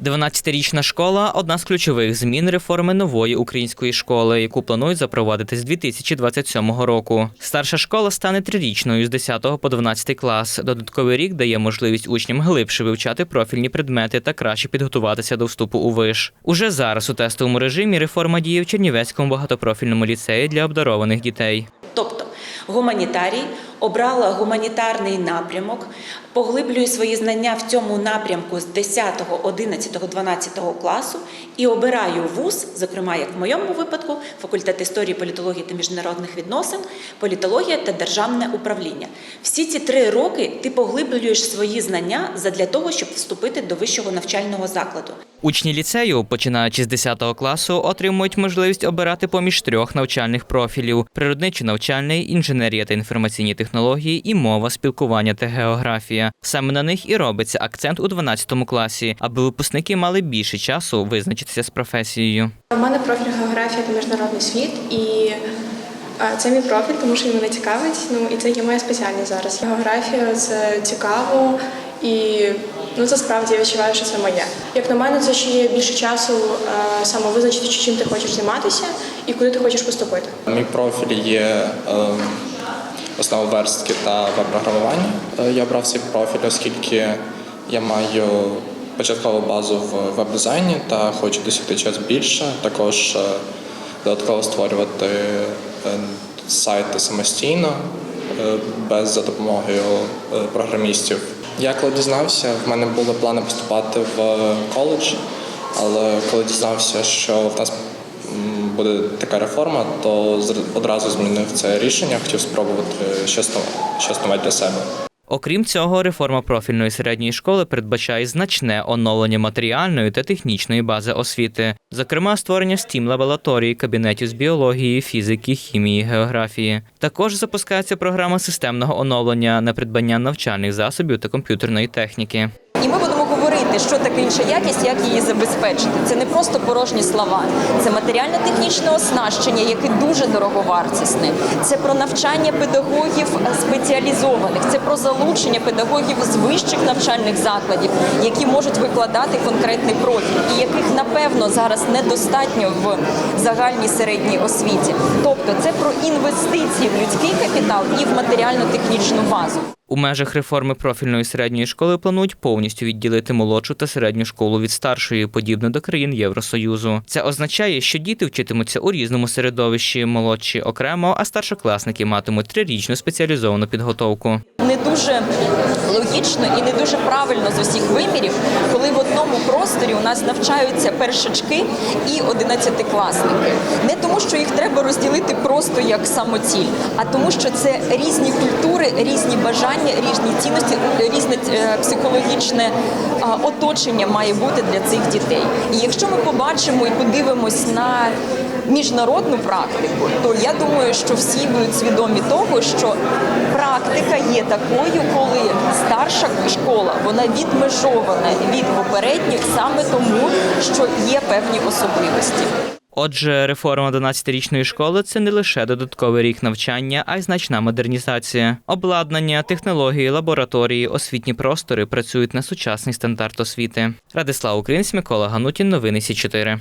12-річна школа одна з ключових змін реформи нової української школи, яку планують запровадити з 2027 року. Старша школа стане трирічною з 10 по 12 клас. Додатковий рік дає можливість учням глибше вивчати профільні предмети та краще підготуватися до вступу у виш. Уже зараз у тестовому режимі реформа діє в Чернівецькому багатопрофільному ліцеї для обдарованих дітей. Тобто гуманітарій обрала гуманітарний напрямок, поглиблює свої знання в цьому напрямку з 10, 11, 12 класу і обираю вуз, зокрема, як в моєму випадку, факультет історії, політології та міжнародних відносин, політологія та державне управління. Всі ці три роки ти поглиблюєш свої знання задля того, щоб вступити до вищого навчального закладу. Учні ліцею, починаючи з 10 класу, отримують можливість обирати поміж трьох навчальних профілів: природничо-навчальний, інженерія та інформаційні технології і мова, спілкування та географія. Саме на них і робиться акцент у 12 класі, аби випускники мали більше часу визначитися з професією. У мене профіль географія та міжнародний світ, і е, це мій профіль, тому що він мене цікавить. Ну і це є моя спеціальність зараз. Географія це цікаво і ну це справді я відчуваю, що це моє. Як на мене, це ще є більше часу е, саме визначити, чим ти хочеш займатися і куди ти хочеш поступити. Мій профіль є е, основа верстки та веб-програмування. Е, Я обрав цей профіль, оскільки я маю початкову базу в веб-дизайні та хочу досягти чогось більше. Також е, додатково створювати е, сайти самостійно без за допомогою програмістів. Я коли дізнався, в мене були плани поступати в коледж, але коли дізнався, що в нас буде така реформа, то зр- одразу змінив це рішення. Хотів спробувати щось нове, для себе. Окрім цього, реформа профільної середньої школи передбачає значне оновлення матеріальної та технічної бази освіти, зокрема створення стім лабораторій, кабінетів з біології, фізики, хімії, географії. Також запускається програма системного оновлення на придбання навчальних засобів та комп'ютерної техніки. І ми будемо говорити, що таке інша якість, як її забезпечити. Це не просто порожні слова, це матеріально-технічне оснащення, яке дуже дороговартісне. Це про навчання педагогів спеціалізованих, це про залучення педагогів з вищих навчальних закладів, які можуть викладати конкретний профіль, і яких напевно зараз недостатньо в загальній середній освіті. Тобто, це про інвестиції в людський капітал і в матеріально-технічну базу. У межах реформи профільної середньої школи планують повністю відділити молодшу та середню школу від старшої, подібно до країн Євросоюзу. Це означає, що діти вчитимуться у різному середовищі, молодші окремо, а старшокласники матимуть трирічну спеціалізовану підготовку. не дуже логічно і не дуже правильно з усіх вимірів, коли в одному просторі у нас навчаються першачки і одинадцятикласники. Не тому, що їх треба розділити просто як самоціль, а тому, що це різні культури, різні бажання, різні цінності, різне е, психологічне оточення має бути для цих дітей. І якщо ми побачимо і подивимось на міжнародну практику, то я думаю, що всі будуть свідомі того, що практика є такою, коли старша школа вона відмежована від попередніх саме тому, що є певні особливості. Отже, реформа 12-річної школи це не лише додатковий рік навчання, а й значна модернізація. Обладнання, технології, лабораторії, освітні простори працюють на сучасний стандарт освіти. Радислав Українець, Микола Ганутін, новини Сі 4